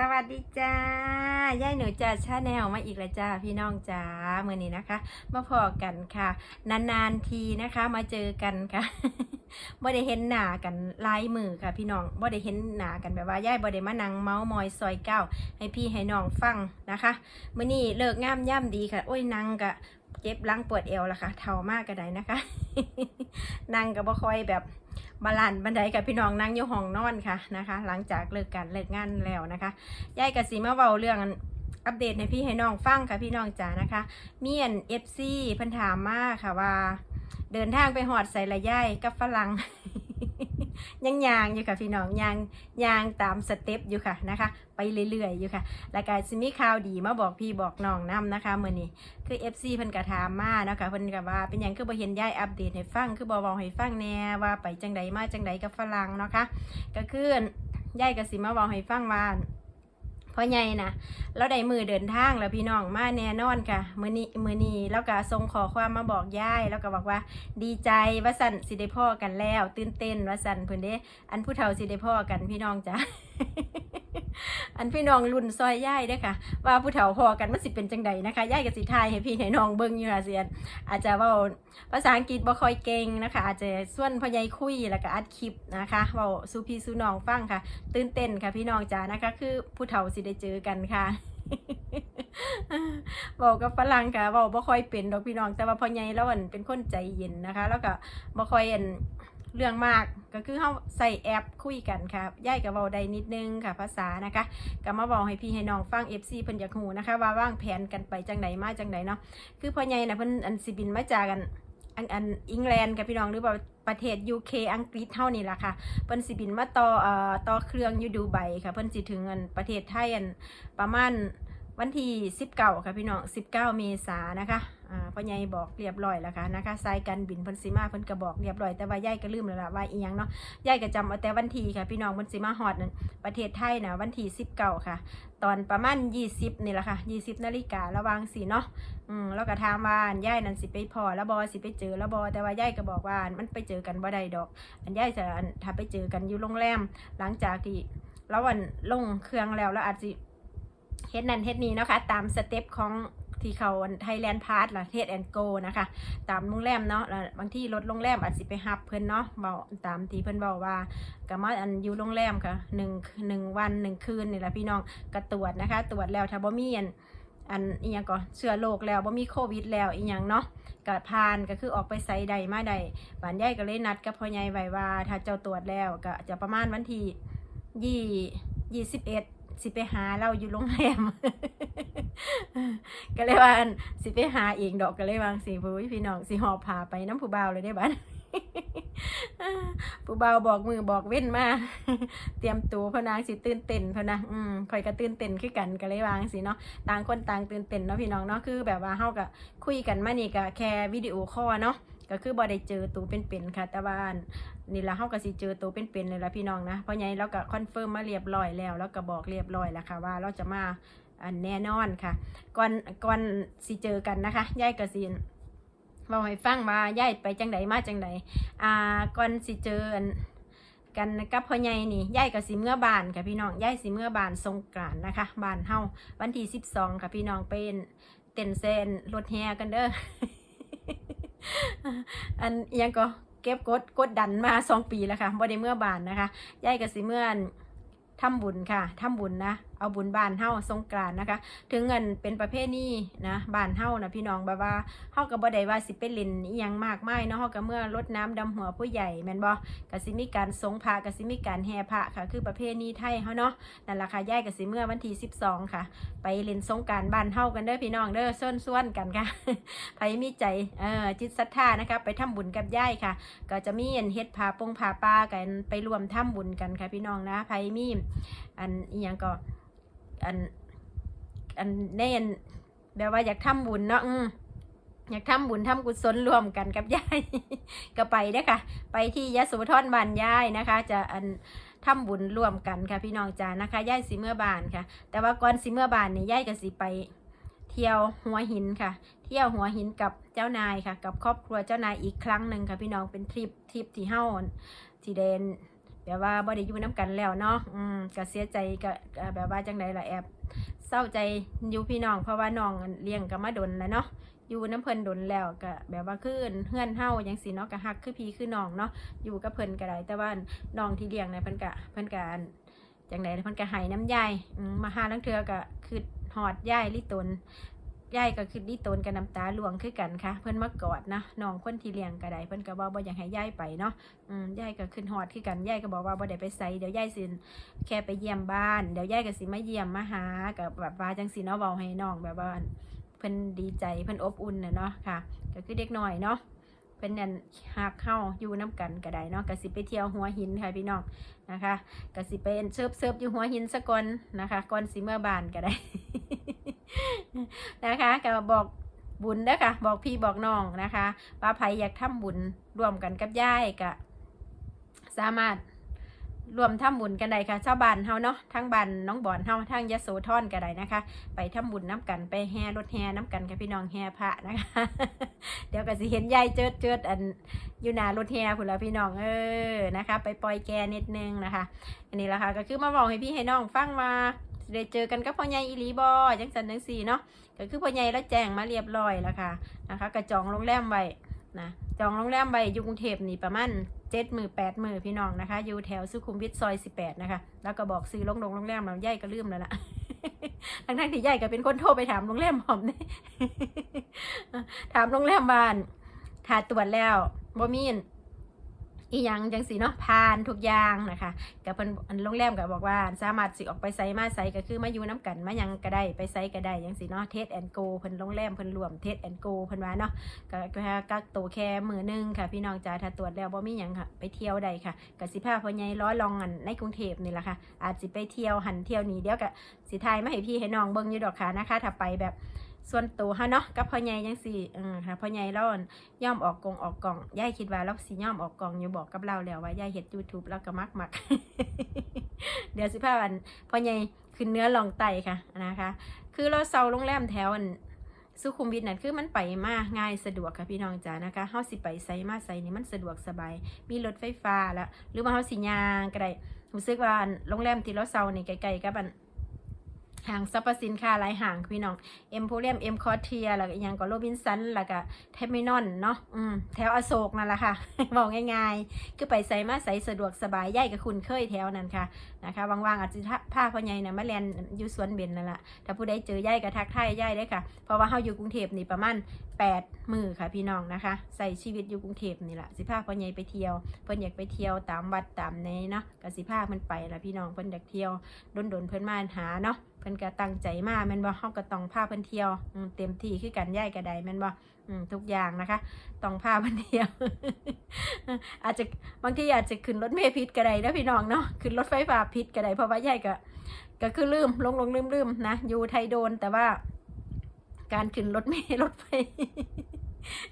สวัสดีจ้ายายหนูจ่าชาแนลมาอีกแล้วจ้าพี่น้องจ้าเมื่อนี้นะคะ มาพอกันค่ะ นานๆทีนะคะมาเจอกันค่ะบ่ได้เห็นหน้ากันลายมือค่ะ พี่น้องบ่ได้เห็นหน้ากันแบบว่ายายบ่ได้มานั่งเมาส์มอยซอยเก้าให้พี่ให้น้องฟังนะคะเมื่อนี้เลิกงามย่ำดีค่ะ โอ้ยนั่งกะเจ็บหลังปวดเอวละค่ะเท่ามากก็ได้นะคะนั่งก็บ่ค่อยแบบ บาลานซ์บันไดกับพี่น้องนั่งอยู่ห้องนอนค่ะนะคะ หลังจากเลิกการเลิกงานแล้วนะคะยายกสีมาเบาเรื่องอัปเดตให้พี่ให้น้องฟังค่ะพี่น้องจ๋านะคะเมียนเอฟซีพันถามมาค่ะว่า เดินทางไปหอดใส่ละย่ายกับฝรั่ง ยังยางอยู่ค่ะพี่น้องยางยางตามสเต็ปอยู่ค่ะนะคะ ไปเรื่อยๆอยู่ค่ะแล้วก็ซิมีข่าวดีมาบอกพี่บอกน้องนํนะคะเมื่อนี้คือ FC เพิ่นก็ถามมาเนาะคะเพิ่นกะว่าเป็นอยังคือบ่เห็นยายอัปเดตให้ฟังคือบ่เว้าให้ฟังแหน่ว่าไปจังใดมาจังใดกับฝรั่งเนาะคะก็คือยายก็สิมาเว้าให้ฟังว่า พ่อใหญ่นะเราได้มือเดินทางแล้วพี่น้องมาแน่นอนค่ะ มือนี้มือนี้แล้วก็ส่งขอความมาบอกยายแล้วก็บอกว่า ดีใจว่าสั่นสิได้พ่อกันแล้ว ตื่นเต้นว่าสั่นเพื่อนเด้อันผู้เฒ่าสิได้พ่อกันพี่น้องจ้ะ อันพี่น้องรุ่นซอยย่ายเด้อค่ะ ว่าผู้เฒ่าพอกันมันสิเป็นจังใดนะคะย่ายกับสิทายให้พี่ให้น้องเบิ่งอยู่ค่ะเสียนอาจจะว่าภาษาอังกฤษบ่ค่อยเก่งนะคะ อาจจะส่วนพ่อใหญ่คุยแล้วก็อัดคลิปนะคะเว้าสู่พี่สู่น้องฟังค่ะ ตื่นเต้นค่ะพี่น้องจ๋านะคะ คือผู้เฒ่าสิได้เจอกันค่ะเว้ากับฝรั่งค่ะเว้าบ่ค่อยเป็นดอกพี่น้องแต่ว่าพ่อใหญ่แล้วอันเป็นคนใจเย็นนะคะ แล้วก็บ่ค่อยอัน เรื่องมากก็คือเขาใส่แอปคุยกันค่ะย่ายกับเว้าได้นิดนึงค่ะภาษานะคะก็มาบอกให้พี่ให้น้องฟัง FC เพิ่นอยากฮู้นะคะ ว่าว่างแผนกันไปจังไดมาจังไดเนาะคือพ่อใหญ่นะเพิ่นอันสิบินมาจากกันอันอันอังกฤษกับพี่น้องหรือว่าประเทศ UK อังกฤษเท่านี้ล่ะค่ะเพิ่นสิบินมาต่อเอ่อต่อเครื่องอยู่ดูไบค่ะเพิ่นสิถึงอันประเทศไทยอันประมาณ วันที่19ค่ะพี่น้อง19 เมษายนนะคะอ่าพ่อใหญ่บอกเรียบร้อยแล้วค่ะนะคะสายการบินเพิ่นสิมาเพิ่นก็บอกเรียบร้อยแต่ว่ายายก็ลืมแล้วล่ะว่าอีหยังเนาะยายก็จำเอาแต่วันที่ค่ะพี่น้องมันสิมาฮอดนั่นประเทศไทยนะวันที่สิบเก้าค่ะ ตอนประมาณยี่สิบนี่แหละค่ะยี่สิบนาฬิการะวังสีเนาะอืมแล้วก็ถามว่าอันยายนั่นสิไปพอแล้วบอสิไปเจอแล้วบอแต่ว่ายายก็บอกว่ามันไปเจอกันบ่ได้ดอก อันยายจะถ้าไปเจอกันอยู่โรงแรมหลังจากที่แล้ววันลงเครื่องแล้วแล้วอาจสิ เฮ็ดนั่นเฮ็ดนี้นะคะ ตามสเต็ปของที่เขาไทยแลนด์พาร์ทหรือเทสแอนโกนะคะ ตามโรงแรมเนาะแล้วบางที่รถโรงแรมอาจสิไปฮับเพิ่อนเนาะเบาตามที่เพิ่อนบอกว่าก็มาอันอยู่โรงแรมค่ะหนึ่งหนึ่งวันหนึ่งคืนนี่แหละพี่น้องก็ตรวจนะคะ ตรวจแล้วถ้าบ่มีอันอันอีหยังก็เชื้อโรคแล้วบ่มีโควิดแล้วอีหยังเนาะก็ผ่านก็คือออกไปไสใดมาใดบ้านใหญ่ก็เลยนัดกับพ่อใหญ่ไว้ว่าถ้าเจ้าตรวจแล้วก็จะประมาณวันที่ยี่ยี่สิบเอ็ด สิไปหาเราอยู่โรงแรม ก็เลยว่าสิไปหาเองดอกก็เลยวางสิพู้พี่น้องสิหอบพาไปน้ำผู้เบาเลยได้บ้านผู้เบาบอกมือบอกเว้นมา เตรียมตัวพนางสิตื่นเต้นพะนะอืมคอยก็ตื่นเต้นคือกันก็เลยวางสิเนาะต่างคนต่างตื่นเต้นเนาะพี่น้องเนาะคือแบบว่าเฮาก็คุยกันมานี่ก็แค่วิดีโอคอลเนาะก็คือบ่ได้เจอตัวเป็นๆค่ะแต่ว่า นี่ละเฮาก็สิเจอตัวเป็นๆเลยละพี่น้องนะเพราะไงเราก็คอนเฟิร์มมาเรียบร้อยแล้วแล้วก็บอกเรียบร้อยแล้วค่ะว่าเราจะมาอันแน่นอนค่ะ ก่อนก่อนสิเจอกันนะคะยายกสินบอกให้ฟังมายายไปจังใดมาจังใดอ่าก่อนสิเจออันกันกับพ่อใหญ่นี่ยายก็สิเมื่อบานค่ะพี่น้องยายสิเมื่อบานสงกรานนะคะบานเฮาวันที่สิบสองค่ะพี่น้องเป็นเต้นเซนรถแฮกันเด้ออันยังก็เก็บกดกดดันมาสองปีแล้วค่ะบ่ได้เมื่อบานนะคะยายก็สิเมื่อนทำบุญค่ะทำบุญนะเอาบุญบานเฮาสงกรานนะคะ ถึงเงินเป็นประเภทนี้นะบานเฮานะพี่น้องแบบว่าเฮาก็บ่ได้ว่าสิไปเล่นอีหยังมากไมายเนาะเฮาก็เมื่อรดน้ำดำหัวผู้ใหญ่แม่นบ่ก็สิมีการสงพระก็สิมีการแห่พระค่ะ คือประเพณีไทยเฮาเนาะนั่นแหละค่ะยายก็สิเมื่อวันที่12 ค่ะ ไปเล่นสงการบานเฮากันเด้อพี่น้องเด้อส่วนส่วนกันค่ะไผมีใจเอ่อจิตศรัทธานะคะ ไปทำบุญกับยายค่ะ ก็จะมีอันเฮ็ดผาปงผาป่ากันไปรวมทำบุญกันค่ะพี่น้องนะไผมีอันอีหยังก็ อัน อันแน่นแบบว่าอยากทำบุญเนาะอืมอยากทำบุญทำกุศลรวมกันกับยายก็ไปเด้อค่ะ ไปที่ยะโสธรบ้านยายนะคะ จะอันทำบุญร่วมกันค่ะพี่น้องจ้านะคะยายสีเมื่อบานค่ะ แต่ว่าก่อนสีเมื่อบานนี่ยายก็สิไป เที่ยวหัวหินค่ะ เที่ยวหัวหินกับเจ้านายค่ะ กับครอบครัวเจ้านายอีกครั้งหนึ่งค่ะ พี่น้องเป็นทริปทริปที่เฮ้าที่เดน แบบว่าบ่ได้อยู่น้กันแล้วเนาะอืมก็เสียใจก็แบบว่าจังไดล่ะแอบเศร้าใจอยู่พี่น้องเพราะว่าน้องเลี้ยงก็มาดนแล้วเนาะอยู่น้ำเพิ่นดนแล้วก็แบบว่าคือเฮือนเฮาจังซี่เนาะก็ฮักคือพี่คือน้องเนาะอยู่กับเพิ่นก็ได้แต่ว่าน้องที่เลี้ยงเนี่ยเพิ่นก็เพิ่นก็จังไดเพิ่นก็ให้น้ำยายมมาหาลังเทือก็คือหอดยายลิตน ยายก็คือดิตนกับน้ำตาหลวงคือกันค่ะ เพิ่อนมากอดนะน้องคนที่เลี้ยงก็ไดเพิ่อนก็บอกบ่าอยากให้ยายไปเนาะอืมยายก็ขึ้นฮอดคือกันยายก็บอกว่าบ่ได้ไปไสเดี๋ยวยายสิแค่ไปเยี่ยมบ้านเดี๋ยวยายก็สิมาเยี่ยมมาหากับแบบว่าจังสิเนาะเว้าให้น้องแบบว่าเพิ่อนดีใจเพิ่อนอบอุ่นเนาะค่ะ ก็คือเด็กหน้อยเนาะเพิ่นนั่นฮักเฮาอยู่นํกันก็ได้เนาะก็สิไปเที่ยวหัวหินค่ะพี่น้องนะคะก็สิไปเซิร์ฟเซิร์ฟอยู่หัวหินซะก่อนนะคะก่อนสิเมื่อบานก็ได้ นะคะก็บอกบุญเด้อค่ะ บอกพี่บอกน้องนะคะว่าใครอยากทำบุญร่วมกันกับยายก็สามารถรวมทำบุญกันได้ค่ะชาวบ้านเฮาเนาะทั้งบ้านน้องบอนเฮาทั้งยโสธรก็ได้นะคะ ไปทำบุญน้กันไปแห่รถแห่น้กันกับพี่น้องแห่พระนะคะ เดี๋ยวก็สิเห็นยายเจิดเจิดอันอยู่หน้ารถแห่พุ่นละพี่น้องเออนะคะ ไปปล่อยแกนิดนึงนะคะ อันนี้แหละค่ะก็คือมาบอกให้พี่ให้น้องฟังมา ได้เจอกันกับพ่อใหญ่อีหลีบอจังสันจังสี่เนาะก็คือพ่อใหญ่แล้วแจ้งมาเรียบร้อยแล้วค่ะนะคะก็จองโรงแรมไว้นะจองโรงแรมไว้อยู่กรุงเทพนี่ประมาณเจ็ดหมื่นแปดหมื่นพี่น้องนะคะอยู่แถวสุขุมวิทซอยสิบแปดนะคะแล้วก็บอกซื้อโรงโรงแรมแล้วย่ก็ลืมแล้วล่ะทั้งทั้งที่ย่ายก็เป็นคนโทรไปถามโรงแรมหอมเนี่ยถามโรงแรมบ้านถ้าตรวจแล้วบ่มีน อีหยังจังสีเนาะผ่านทุกอย่างนะคะกับเพิ่นโรงแรมก็บอกว่าสามารถสิออกไปไซมาไซก็คือมาอยู่น้กันมายังก็ได้ไปไซก็ได้จังสีเนาะเทสแอนโกเพิ่นโรงแรมเพิ่นรวมเทสแอนโกเพิ่นว่าเนาะก็ก็แค่กักตัวแค่มือหนึงค่ะ พี่น้องจ๋าถ้าตรวจแล้วบ่มีหยังค่ะไปเที่ยวได้ค่ะก็สิพาพ่อใหญ่ร้อยลองอันในกรุงเทพนี่แหละค่ะ อาจสิไปเที่ยวหันเที่ยวนี้เดี๋ยวก็สิทายมาให้พี่ให้น้องเบิ่งอยู่ดอกค่ะนะคะถ้าไปแบบ ส่วนตัวฮะเนาะกับพ่อใหญ่จังสี่อืมค่ะพ่อใหญ่ราอั่นย่อมออกกองออกกล่องยายคิดว่าเราสิย่อมออกกล่องอยู่บอกกับเราแล้วว่ายายเฮ็ด YouTube แล้วก็มักมักเดี๋ยวสิพาวันพ่อใหญ่ขึ้นเนื้อลองไตค่ะนะคะ คือเราเซาโรงแรมแถวอันสุขุมวิทนั่นคือมันไปมาง่ายสะดวกค่ะพี่น้องจ๋านะคะเฮาสิไปไสมาไสนี่มันสะดวกสบาย มีรถไฟฟ้าแล้วหรือว่าเฮาสิยางก็ได้รู้สึกว่าอันโรงแรมที่เราเซานี่ไกลๆกับอัน ห้างสรรพสินค้าหลายห้างพี่น้องเอ็มโพเรียมเอ็มคอเทียแล้วก็ย่างก็โรบินสันแล้วก็เทมินอนเนาะอืมแถวอโศกนั่นแหละค่ะบอกง่ายๆ คือไปใส่มาใส่สะดวกสบายย่ายกับคุณเคยแถวนั้นค่ะนะคะว่างๆอาจจะพาพ่อใหญ่น่ะมาเรียนอยู่สวนเบนนั่นแหละถ้าผู้ใดเจอย่ายก็ทักทายย่ายได้ค่ะ เพราะว่าเฮาอยู่กรุงเทพนี่ประมาณ8มือค่ะพี่น้องนะคะ ใส่ชีวิตอยู่กรุงเทพนี่แหละสิพาพ่อใหญ่ไปเที่ยวเพิ่นอยากไปเที่ยวตามวัดตามในเนาะก็สิพาเพิ่นไปละพี่น้องเพิ่นอยากเที่ยวดนๆเพิ่นมาหาเนาะ พิ่นก็ตั้งใจมาแม่นบ่เฮาก็ต้องพาเพิ่นเที่ยวเต็มที่คือกันย้ายก็ได้แม่นบ่อืมทุกอย่างนะคะ ต้องพาเพิ่นเที่ยว อาจจะบางทีอาจจะขึ้นรถเมล์ผิดก็ได้นะพี่น้องเนาะขึ้นรถไฟฟ้าผิดก็ได้เพราะว่าย้ายก็ก็คือลืมลงลงลืมลืมนะอยู่ไทยโดนแต่ว่า การขึ้นรถเมล์รถไฟ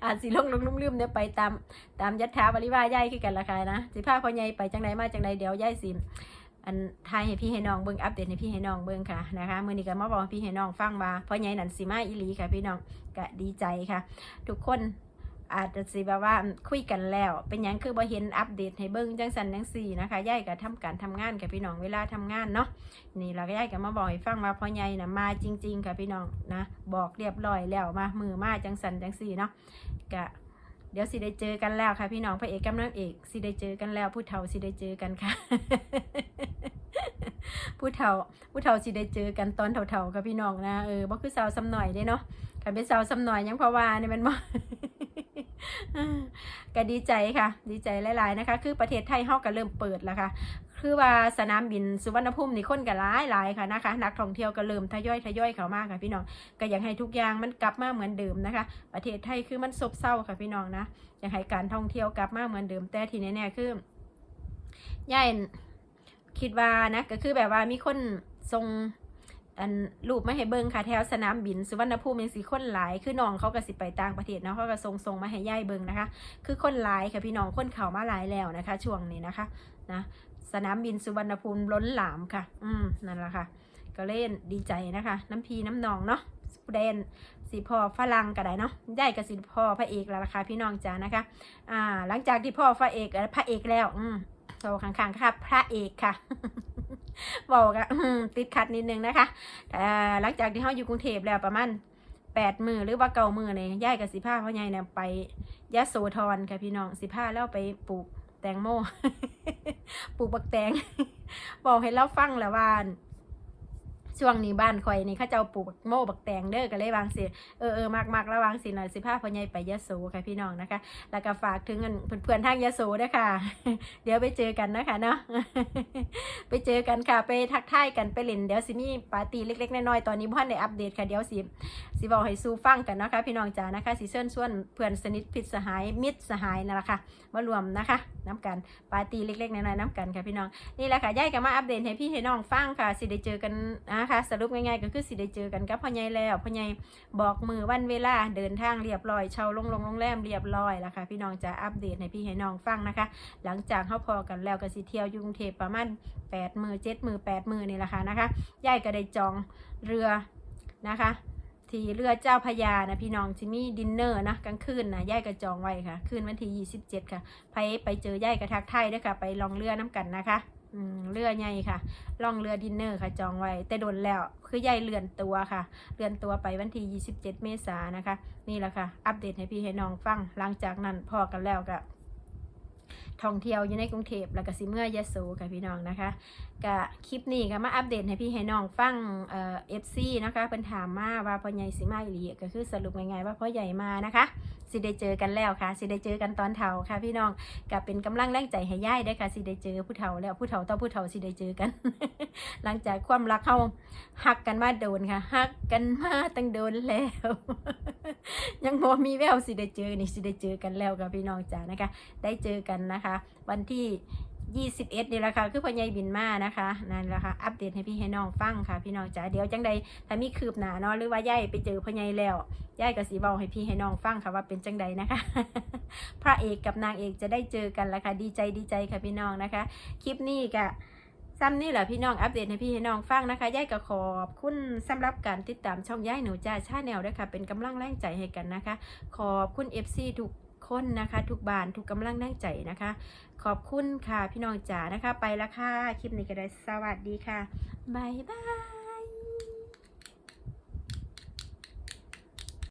อาจสิลงลงลืมลืมเดี๋ยไปตามตามยัตถาบริวารย้ายคือกันละค่ะนะสิพาพ่อใหญ่ไปจังไดมาจังไดเดี๋ยวย้ายสิ อันทายให้พี่ให้น้องเบิ่งอัปเดตให้พี่ให้น้องเบิ่งค่ะนะคะมื้อนี้ก็มาบอกพี่ให้น้องฟังว่าพ่อใหญ่นันสิมาอีหลีค่ะพี่น้องก็ดีใจค่ะ ทุกคนอาจจะสิแบบว่าคุยกันแล้ว เป็นยังคือบ่เห็นอัปเดตให้เบิ่งจังสันจังสี่นะคะย่ายก็ทำการทำงานกับพี่น้องเวลาทำงานเนาะนี่เราก็ย่ายก็มาบอกให้ฟังว่าพ่อใหญ่น่ะมาจริง ๆ ค่ะพี่น้องนะบอกเรียบร้อยแล้วมามือมาจังสันจังสี่เนาะก็ เดี๋ยวสิได้เจอกันแล้วค่ะ พี่น้องพระเอกกับนางเอกสิได้เจอกันแล้วผู้เฒ่าสิได้เจอกันค่ะ ผู้เฒ่าผู้เฒ่าสิได้เจอกันตอนเฒ่าๆกับพี่น้องนะเออบ่คือสาวซ้ำหน่อยเด้เนาะคันเป็นสาวซ้ำหน่อยยังเพราะว่านี่มันบ่ก็ดีใจค่ะ ดีใจหลาย ๆ นะคะ คือประเทศไทยเฮาก็เริ่มเปิดแล้วค่ะ คือว่าสนามบินสุวรรณภูมินี่คนก็หลายหลายค่ะนะคะ นักท่องเที่ยวก็เริ่มทยอยทยอยเข้ามาค่ะพี่น้องก็อยากให้ทุกอย่างมันกลับมาเหมือนเดิมนะคะ ประเทศไทยคือมันซบเซาค่ะพี่น้องนะอยากให้การท่องเที่ยวกลับมาเหมือนเดิมแต่ที่แน่ๆคือย่ายคิดว่านะก็คือแบบว่ามีคนทรงอันรูปมาให้เบิ่งค่ะแถวสนามบินสุวรรณภูมิยังสีคนหลายคือน้องเขาก็สิไปต่างประเทศเนาะเขาก็ทรงทรงมาให้ย่ายเบิ่งนะคะ คือคนหลายค่ะพี่น้องคนเขามาหลายแล้วนะคะ ช่วงนี้นะคะนะ สนามบินสุวรรณภูมิล้นหลามค่ะ อืมนั่นแหละค่ะ ก็เล่นดีใจนะคะ น้ำพีน้ำนองเนาะผู้ใดนสีพ่อฝรั่งก็ได้เนาะได้กับสีพ่อพระเอกแล้วล่ะค่ะพี่น้องจ้านะคะ อ่า หลังจากที่พ่อพระเอกพระเอกแล้ว อืมโซข้างๆค่ะ พระเอกค่ะบอกอะติดขัดนิดนึงนะคะแต่หลังจากที่เขาอยู่กรุงเทพแล้วประมาณแปดมือหรือว่าเก้ามือเนี่ยย่ายกับสิผ้าพ่อใหญ่เนี่ยไปยะโสธรค่ะพี่น้องสิผ้าแล้วไปปลูก แตงโม ปลูกบักแตง บอกให้เราฟังแล้วว่า ช่วงนี้บ้านข่อยนี่เขาเจ้าปลูกโม่บักแตงเด้อก็เลยวางสิเออเออมากมากระวางสิหน่อยสิพาพ่อใหญ่ไปยะโสค่ะพี่น้องนะคะ แล้วก็ฝากถึงเพื่อนๆทางยะโสด้วยค่ะ เดี๋ยวไปเจอกันนะคะเนาะไปเจอกันค่ะไปทักทายกันไปเล่นเดี๋ยวสิมีปาร์ตี้เล็กๆน้อยๆตอนนี้พ่อนได้อัปเดตค่ะเดี๋ยวสิสิบอกให้สู้ฟังกันนะคะพี่น้องจ๋านะคะสิเชิญชวนเพื่อนสนิทพิษสหายมิตรสหายนั่นแหละค่ะมารวมนะคะน้ำกันปาร์ตี้เล็กๆน้อยๆน้ำกันค่ะพี่น้องนี่แหละค่ะย่ายก็มาอัปเดตให้พี่ให้น้องฟังค่ะสิได้เจอกันนะคะ สรุปง่ายๆก็คือสิได้เจอกันกับพ่อใหญ่แล้วพ่อใหญ่บอกมือวันเวลาเดินทางเรียบร้อยเช่าลงลงโรงแรมเรียบร้อยแล้วค่ะ พี่น้องจะอัปเดตให้พี่ให้น้องฟังนะคะ หลังจากเขาพอกันแล้วก็สิเที่ยวยุงเทพประมาณแปดมือเจ็ดมือแปดมือนี่แหละค่ะนะคะยายก็ได้จองเรือนะคะที่เรือเจ้าพระยานะพี่น้องจิมี่ดินเนอร์นะกลางคืนนะย่ายก็จองไว้ค่ะ คืนวันที่ 27 ค่ะ ไปไปเจอย่ายกระทักไทยด้วยค่ะ ไปลองเรือน้ำกันนะคะ เรือใหญ่ค่ะล่องเรือดินเนอร์ค่ะจองไว้ แต่โดนแล้วคือย่ายเรือนตัวค่ะ เรือนตัวไปวันที่ 27 เมษายนนะคะ นี่แหละค่ะ อัปเดตให้พี่ให้น้องฟัง หลังจากนั้นพอกันแล้วก็ ท่องเที่ยวอยู่ในกรุงเทพแล้วก็สิเมื่อยะโสค่ะพี่น้องนะคะก็คลิปนี้ก็มาอัปเดตให้พี่ให้น้องฟังเอ่อฟซีนะคะเพิ่นถามมาว่าพ่อใหญ่สิมาอีหลีก็คือสรุปง่ายๆว่าพ่อใหญ่มานะคะสิได้เจอกันแล้วค่ะสิได้เจอกันตอนเฒ่าค่ะ พี่น้องกับเป็นกำลังแรงใจให้ย่ายได้ค่ะสิได้เจอผู้เฒ่าแล้วผู้เฒ่าต่อผู้เฒ่าสิได้เจอกัน หลังจากความรักเขาหักกันมาโดนค่ะหักกันมาตั้งโดนแล้ว ยังบ่มีแววสิได้เจอนี่สิได้เจอกันแล้วค่ะพี่น้องจ๋านะคะ ได้เจอกันนะคะ วันที่21นี่แหละค่ะ คือพ่อใหญ่บินมานะคะ นั่นแหละค่ะ อัปเดตให้พี่ให้น้องฟังค่ะ พี่น้องจ๋า เดี๋ยวจังใดถ้ามีคืบหน้าเนาะ หรือว่าย่ายไปเจอพ่อใหญ่แล้วย่ายก็สีบอกให้พี่ให้น้องฟังค่ะว่าเป็นจังใดนะคะ พระเอกกับนางเอกจะได้เจอกันแล้วค่ะ ดีใจดีใจค่ะพี่น้องนะคะ คลิปนี้ก็ ซ้ำนี่แหละพี่น้องอัปเดตให้พี่ให้น้องฟังนะคะย่ายก็ขอบคุณสำหรับการติดตามช่องย่ายหนูจ้าชาแนลด้วยค่ะ เป็นกำลังแรงใจให้กันนะคะ ขอบคุณ FC ทุกคนนะคะ ทุกบานทุกกำลังแรงใจนะคะ ขอบคุณค่ะพี่น้องจ๋านะคะ ไปละค่ะ คลิปนี้ก็ได้สวัสดีค่ะบ๊ายบาย